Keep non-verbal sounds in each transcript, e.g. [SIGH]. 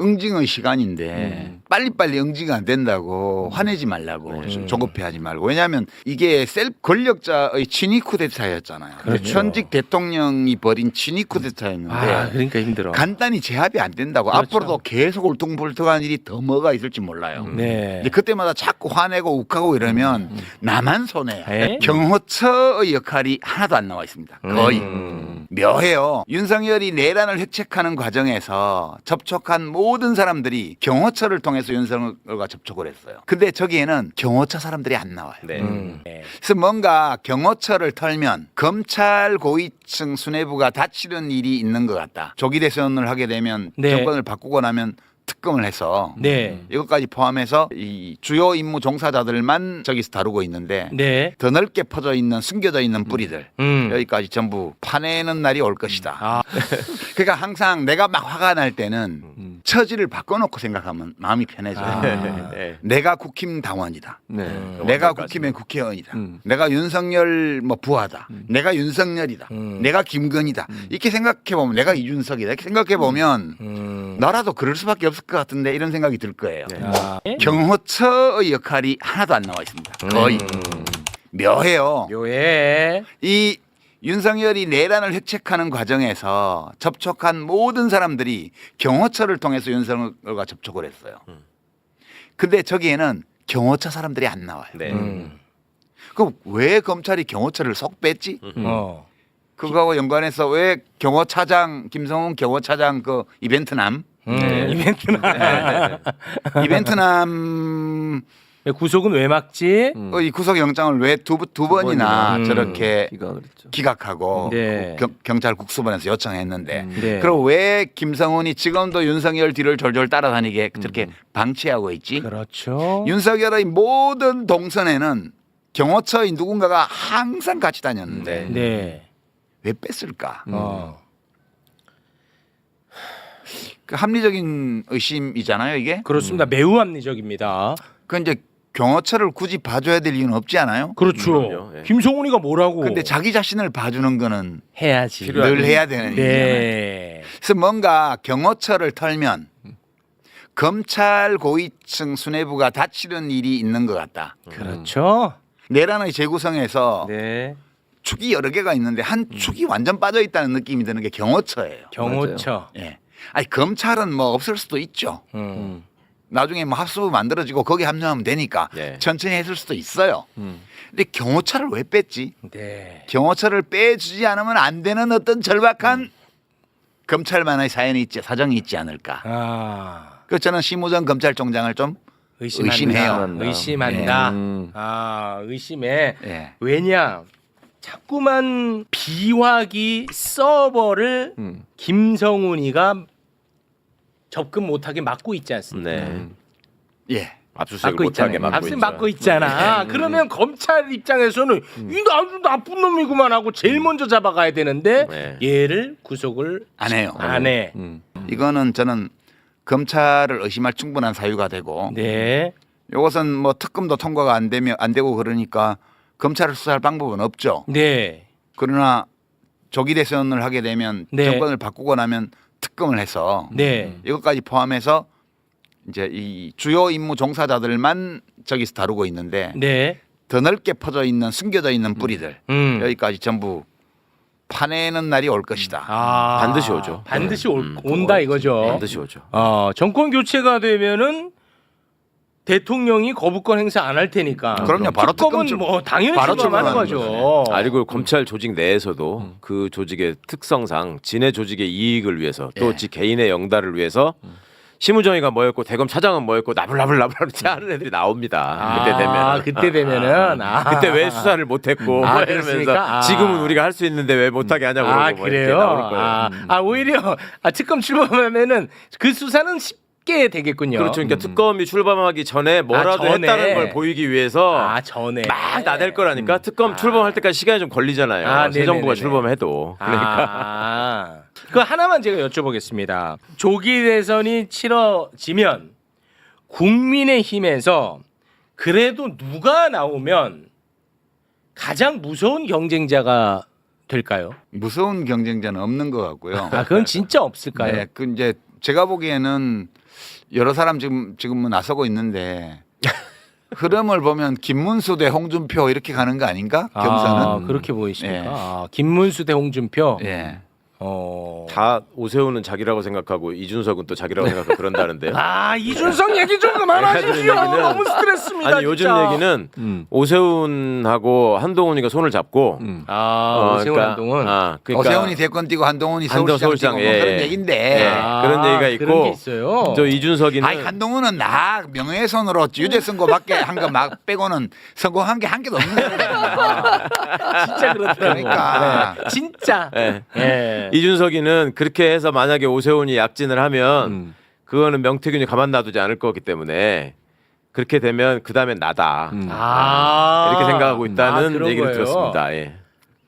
응징의 시간인데 빨리빨리 응징이 안 된다고 화내지 말라고 네. 조급해하지 말고 왜냐하면 이게 셀 권력자의 친위 쿠데타였잖아요. 그렇죠. 현직 대통령이 벌인 친위 쿠데타였는데 아 그러니까 힘들어. 간단히 제압이 안 된다고 그렇죠. 앞으로도 계속 울퉁불퉁한 일이 더 뭐가 있을지 몰라요. 네. 근데 그때마다 자꾸 화내고 욱하고 이러면 나만 손해야. 에? 경호처의 역할이 하나도 안 나와 있습니다. 거의. 음. 묘해요. 윤석열이 내란을 획책하는 과정에서 접촉한 모든 사람들이 경호처를 통해 서 윤석열과 접촉을 했어요. 근데 저기에는 경호처 사람들이 안 나와요. 네. 음. 네. 그래서 뭔가 경호처를 털면 검찰 고위층 수뇌부가 다치는 일이 있는 것 같다. 조기 대선을 하게 되면 네. 정권을 바꾸고 나면 특검을 해서 네. 이것까지 포함해서 이 주요 임무 종사자들만 저기서 다루고 있는데 네. 더 넓게 퍼져 있는 숨겨져 있는 뿌리들 음. 여기까지 전부 파내는 날이 올 것이다. 아, [LAUGHS] 그러니까 항상 내가 막 화가 날 때는 음. 처지를 바꿔놓고 생각하면 마음이 편해져요. 아. 네. 내가 국힘 당원이다. 네. 음. 내가? 국힘의 국회의원이다. 음. 내가 윤석열 뭐 부하다. 내가 윤석열이다. 음. 내가 김건희다. 이렇게 생각해 보면 내가 이준석이다. 이렇게 생각해 보면 음. 나라도 그럴 수밖에 없을 것 같은데 이런 생각이 들 거예요. 네. 아. 경호처의 역할이 하나도 안 나와 있습니다. 거의 음. 묘해요. 묘해. 이 윤석열이 내란을 획책하는 과정에서 접촉한 모든 사람들이 경호처를 통해서 윤석열과 접촉을 했어요. 근데 저기에는 경호처 사람들이 안 나와요. 네. 음. 그럼 왜 검찰이 경호처를 쏙 뺐지? 어. 그거하고 연관해서 왜 경호차장 김성훈 경호차장 그 이벤트남 음. 네. 이벤트는 이벤트남 구속은 왜 막지? 음. 이 구속 영장을 왜 두 두 번이나 번이나. 저렇게 기가 그랬죠. 기각하고 네. 경, 경찰 국수본에서 요청했는데 네. 그럼 왜 김성훈이 지금도 윤석열 뒤를 졸졸 따라다니게 저렇게 음. 방치하고 있지? 그렇죠. 윤석열의 모든 동선에는 경호처의 누군가가 항상 같이 다녔는데 네. 네. 왜 뺐을까? 어. 그 합리적인 의심이잖아요, 이게. 그렇습니다. 매우 합리적입니다. 그 이제 경호처를 굳이 봐줘야 될 이유는 없지 않아요? 그렇죠. 그럼요. 예. 김성훈이가 뭐라고? 근데 자기 자신을 봐주는 거는 해야지. 필요하죠. 늘 해야 되는 일이잖아요. 네. 그래서 뭔가 경호처를 털면 검찰 고위층 수뇌부가 다치는 일이 있는 것 같다. 그렇죠. 내란의 재구성에서 네. 축이 여러 개가 있는데 한 축이 완전 빠져 있다는 느낌이 드는 게 경호처예요. 경호처. 예. 아니 검찰은 뭐 없을 수도 있죠. 음. 나중에 뭐 합수부 만들어지고 거기 합류하면 되니까 네. 천천히 했을 수도 있어요. 음. 근데 경호처를 왜 뺐지? 네. 경호처를 빼주지 않으면 안 되는 어떤 절박한 검찰만의 사연이 있지 사정이 있지 않을까. 아. 그래서 저는 심우정 검찰총장을 좀 의심한다. 의심해요. 의심한다. 음. 아, 의심해. 예. 왜냐? 자꾸만 비화기 서버를 음. 김성훈이가 접근 못하게 막고 있지 않습니까? 네. 예. 압수수색을 막고 못하게 있잖아요. 막고 압수 있죠. 막고 있잖아. 그러면 검찰 입장에서는 이 아주 나쁜 놈이구만 하고 제일 먼저 잡아가야 되는데 네. 얘를 구속을 안 해요. 안 해. 음. 이거는 저는 검찰을 의심할 충분한 사유가 되고 네. 이것은 뭐 특검도 통과가 안 되면 안 되고 그러니까 검찰을 수사할 방법은 없죠. 네. 그러나 조기 대선을 하게 되면 네. 정권을 바꾸고 나면 특검을 해서 네. 이것까지 포함해서 이제 이 주요 임무 종사자들만 저기서 다루고 있는데 네. 더 넓게 퍼져 있는 숨겨져 있는 뿌리들 음. 여기까지 전부 파내는 날이 올 것이다. 아, 반드시 오죠. 반드시 네. 올, 음. 온다 이거죠. 반드시 오죠. 어, 정권 교체가 되면은 대통령이 거부권 행사 안 할 테니까. 그럼요. 바로 특검은 특검 뭐 당연히 바로 출범하는 출범하는 거죠. 아 그리고 검찰 조직 내에서도 그 조직의 특성상 진해 조직의 이익을 위해서 또 예. 지 개인의 영달을 위해서 심우정이가 뭐였고 대검 차장은 뭐였고 나불나불나불 하는 애들이 나옵니다. 그때 되면 아, 그때 되면은 아. 그때 왜 수사를 못했고 아, 뭐 그렇습니까? 이러면서 아. 지금은 우리가 할 수 있는데 왜 못하게 하냐고 아 그러고 뭐 이렇게 그래요? 나올 거예요. 아, 음. 아 오히려 아, 특검 출범하면은 그 수사는 쉽게 되겠군요. 그렇죠. 그러니까 특검이 출범하기 전에 뭐라도 아, 전에. 했다는 걸 보이기 위해서 아 전에 막 나댈 거라니까 특검 출범할 때까지 시간이 좀 걸리잖아요. 아, 새 정부가 네네네네. 출범해도 그러니까 아, 그 하나만 제가 여쭤보겠습니다. 조기 대선이 치러지면 국민의힘에서 그래도 누가 나오면 가장 무서운 경쟁자가 될까요? 무서운 경쟁자는 없는 것 같고요. 아, 그건 진짜 없을까요? 네, 그 이제 제가 보기에는 여러 사람 지금 지금은 나서고 있는데 [LAUGHS] 흐름을 보면 김문수 대 홍준표 이렇게 가는 거 아닌가? 경선은. 아, 그렇게 보이십니까? 예. 아, 김문수 대 홍준표. 예. 어. 다 오세훈은 자기라고 생각하고 이준석은 또 자기라고 생각하고 그런다는데요. [LAUGHS] 아 이준석 얘기 좀 [LAUGHS] 그만하십시오. 해드리는 얘기는- 너무 스트레스입니다. 아니 요즘 진짜. 얘기는 음. 오세훈하고 한동훈이가 손을 잡고 음. 아 오세훈 그러니까, 한동훈. 아, 그러니까 오세훈이 대권 뛰고 한동훈이 한동훈 서울시장, 서울시장, 뛰고 뭐 예, 그런 예. 얘긴데. 예. 아, 그런 얘기가 있고 그런 게 있어요. 저 이준석이는 아니 한동훈은 나 명예훼손으로 유죄 선고밖에 한 거 막 빼고는 성공한 게 한 개도 없는 거야. [LAUGHS] 진짜 그렇더라고. 그러니까. 네, 진짜. 예. 예. 이준석이는 그렇게 해서 만약에 오세훈이 약진을 하면 음. 그거는 명태균이 가만 놔두지 않을 거기 때문에 그렇게 되면 그 다음엔 나다 음. 아 이렇게 생각하고 아, 있다는 그런 얘기를 거예요? 들었습니다. 예.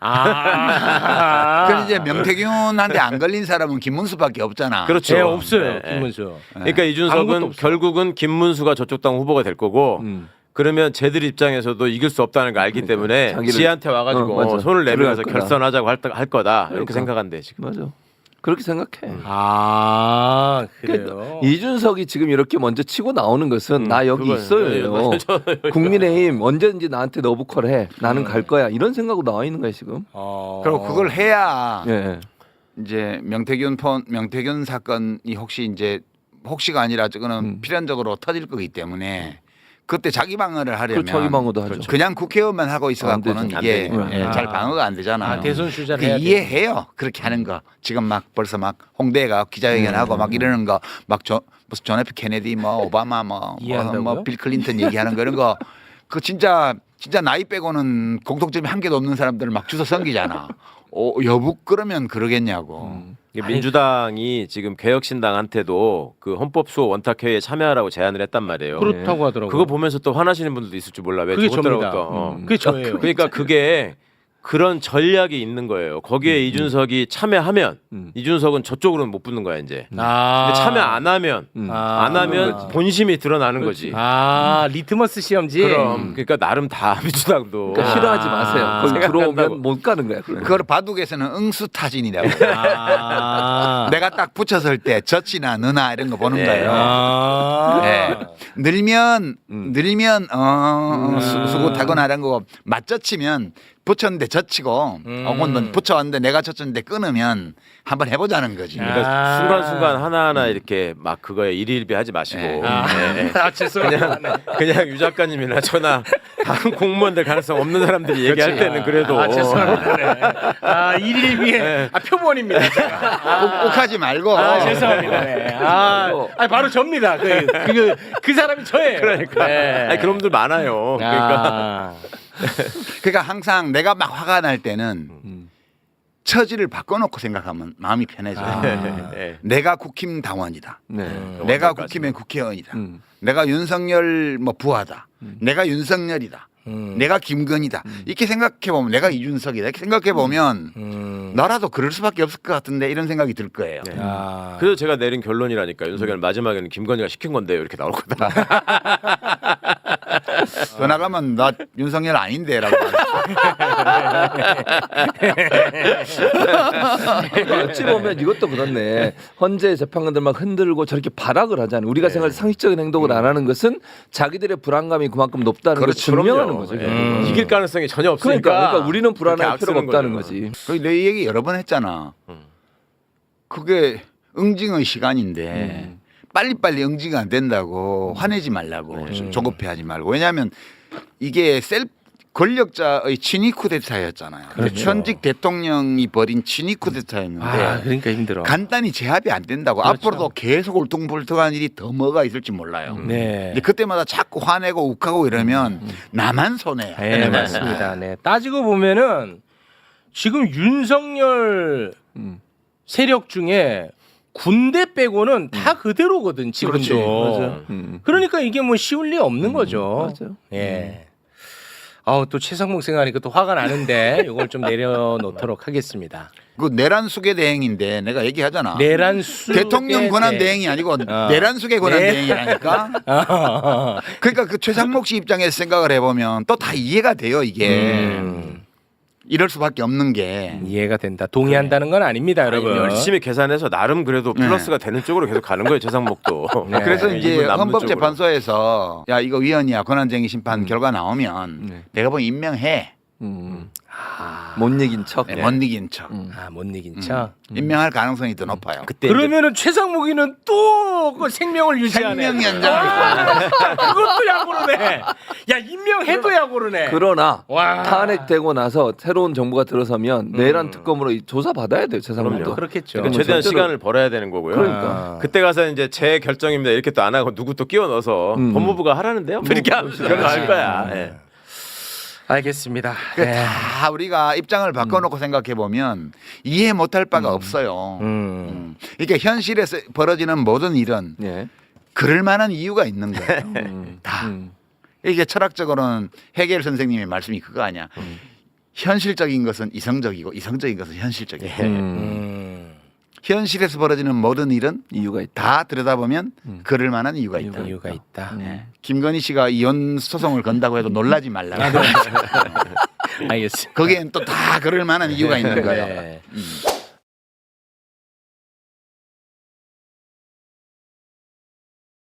아. [LAUGHS] 그럼 이제 [LAUGHS] 명태균한테 안 걸린 사람은 김문수밖에 없잖아. 그렇죠. 예, 없어요. 예, 예. 김문수. 그러니까 아무것도 이준석은 없어. 결국은 김문수가 저쪽 당 후보가 될 거고 음. 그러면 쟤들 입장에서도 이길 수 없다는 걸 알기 때문에 자기를- 지한테 와가지고 어, 맞아. 손을 내밀어서 들어갈 거다. 결선하자고 할, 할 거다 이렇게 그러니까. 생각한대 지금. 맞아. 그렇게 생각해. 아 그러니까 그래요. 이준석이 지금 이렇게 먼저 치고 나오는 것은 음, 나 여기 그거예요. 있어요. 예, 맞아요. [LAUGHS] 국민의힘 언제든지 나한테 너부컬 해. 나는 음. 갈 거야. 이런 생각으로 나와 있는 거야 지금. 어. 그리고 그걸 해야 예. 이제 명태균 폰 명태균 사건이 혹시 이제 혹시가 아니라 저거는 음. 필연적으로 터질 거기 때문에 그때 자기 방어를 하려면 그 자기 방어도 하죠. 그냥 국회의원만 하고 있어 안 갖고는 되죠. 이게 안 되죠. 예, 아. 잘 방어가 안 되잖아. 아, 대선 주자를 그 해야 이해해요. 그렇게 하는 거. 지금 막 벌써 막 홍대가 기자회견하고 음. 막 이러는 거막 무슨 존 F 케네디 뭐 오바마 뭐 [LAUGHS] 이해한다고요? 뭐빌 클린턴 얘기하는 거 이런 거 그 진짜 진짜 나이 빼고는 공통점이 한 개도 없는 사람들을 막 주워 섬기잖아. 어, 여북 그러면 그러겠냐고. 음. 이게 민주당이 지금 개혁신당한테도 그 헌법수호 원탁회의에 참여하라고 제안을 했단 말이에요. 그렇다고 하더라고요. 그거 보면서 또 화나시는 분들도 있을 줄 몰라. 왜 그게 저것들하고 접니다. 또, 어. 음. 그게 저예요. 그러니까 그게 그런 전략이 있는 거예요. 거기에 이준석이 참여하면 음. 이준석은 저쪽으로는 못 붙는 거야 이제. 아. 근데 참여 안 하면 음. 아. 안 하면 그렇지. 본심이 드러나는 거지. 아 리트머스 시험지. 그럼 그러니까 나름 다 [LAUGHS] 민주당도 그러니까 싫어하지 마세요. 거기 생각한다고. 들어오면 못 가는 거야. 그러면. 그걸 바둑에서는 응수타진이라고. 아. [LAUGHS] 내가 딱 붙였을 때 젖이나 느나 이런 거 보는 네. 거예요. 아. 네. 늘면 음. 늘면 어 음. 수- 수고타거나 이런 거 맞젖히면 붙였는데 젖히고 음. 혹은 뭐 붙여왔는데 내가 젖혔는데 끊으면 한번 해보자는 거지. 아. 그러니까 순간순간 하나하나 이렇게 막 그거에 일일비 하지 마시고 네. 아, 네. [LAUGHS] 아 죄송합니다. 네. 그냥 유 작가님이나 저나 다른 공무원들 가능성 없는 사람들이 얘기할 때는 그래도 아 죄송합니다. 네. 아 일일비에 네. 아 표본입니다. 제가. 꼭, 꼭 하지 말고. 아 죄송합니다. 네. 아, 아 바로 접니다. 그, 그, 그 사람이 저예요. 그러니까 네. 아니 그런 분들 많아요. 그러니까 아. [LAUGHS] 그러니까 항상 내가 막 화가 날 때는 음. 처지를 바꿔놓고 생각하면 마음이 편해져요. 아. [LAUGHS] 네. 내가 국힘 당원이다. 네. 음. 내가 원장까지. 국힘의 국회의원이다. 음. 내가 윤석열 뭐 부하다. 내가 윤석열이다. 음. 내가 김건희다. 이렇게 생각해 보면 내가 이준석이다. 이렇게 생각해 보면 음. 나라도 그럴 수밖에 없을 것 같은데 이런 생각이 들 거예요. 네. 아. 그래서 제가 내린 결론이라니까 윤석열 마지막에는 김건희가 시킨 건데요 이렇게 나올 거다. 더 나가면 나 윤석열 아닌데라고. [LAUGHS] 어찌 보면 이것도 그렇네. 헌재 재판관들 막 흔들고 저렇게 발악을 하잖아요. 우리가 생각할 때 상식적인 행동을 안 하는 것은 자기들의 불안감이 그만큼 높다는 걸 그렇죠. 증명하는 그럼요. 거죠. 예. 결국은. 이길 가능성이 전혀 없으니까. 그러니까, 그러니까 우리는 불안할 그렇게 필요가 악쓰는 없다는 거죠. 거지. 거기 내 얘기 여러 번 했잖아. 그게 응징의 시간인데 빨리빨리 응징이 안 된다고 화내지 말라고 조급해 하지 말고 왜냐하면 이게 셀 권력자의 친위 쿠데타였잖아요. 그렇죠. 현직 대통령이 벌인 친위 쿠데타였는데 아 그러니까 힘들어. 간단히 제압이 안 된다고 그렇죠. 앞으로도 계속 울퉁불퉁한 일이 더 뭐가 있을지 몰라요. 네. 근데 그때마다 자꾸 화내고 욱하고 이러면 나만 손해야. 네, 맞습니다. 네. 따지고 보면은 지금 윤석열 음. 세력 중에 군대 빼고는 다 그대로거든 지금도. 그렇지. 맞아요. 음. 그러니까 이게 뭐 쉬울 리 없는 거죠. 맞아요. 예. 아우 또 최상목 생각하니까 또 화가 나는데 [LAUGHS] 이걸 좀 내려놓도록 하겠습니다. 그 내란 수계 대행인데 내가 얘기하잖아. 내란 수 대통령 권한 대행이 아니고 내란 수계 권한 네. 대행이라니까. [LAUGHS] 그러니까 그 최상목 씨 입장에서 생각을 해보면 또 다 이해가 돼요 이게. 음. 이럴 수밖에 없는 게 이해가 된다. 동의한다는 건 아닙니다, 여러분. 열심히 계산해서 나름 그래도 네. 플러스가 되는 쪽으로 계속 가는 거예요 최상목도. [LAUGHS] 네. 그래서 네, 이제 이분 남는 헌법재판소에서 야 이거 위헌이야 권한쟁의 심판 결과 나오면 네. 내가 보기 임명해 음. 아, 못 이긴 척. 네, 못 이긴 척 음. 아, 못 이긴 척. 임명할 가능성이 더 높아요. 그때 그러면은 최상목이는 또 그 생명을 유지하네. 생명 연장. 아, 그것도 야구르네. 야 임명해도 야구르네. 그러나 와. 탄핵되고 나서 새로운 정부가 들어서면 내란 특검으로 이 조사 받아야 돼요. 최상목도. 그럼요. 그렇겠죠. 그러니까 최대한 절대로- 시간을 벌어야 되는 거고요. 그러니까. 그때 가서 이제 제 결정입니다 이렇게 또 안 하고 누구 또 끼워 넣어서 음. 법무부가 하라는데요. 이렇게 하면 그런 거할 거야. 예. 알겠습니다. 그 네. 다 우리가 입장을 바꿔놓고 생각해 보면 이해 못할 바가 없어요. 음. 음. 이게 현실에서 벌어지는 모든 일은 예. 그럴 만한 이유가 있는 거예요. 음. [LAUGHS] 다. 음. 이게 철학적으로는 해겔 선생님의 말씀이 그거 아니야. 현실적인 것은 이성적이고 이성적인 것은 현실적이야. 음. 음. 현실에서 벌어지는 모든 일은 이유가 있다. 다 들여다보면 그럴 만한 이유가 있다. 이유가 있다. 네. 김건희 씨가 이혼 소송을 건다고 해도 놀라지 말라. [LAUGHS] 알겠습니다. 거기엔 또 다 그럴 만한 이유가 있는 거예요. 네. 음.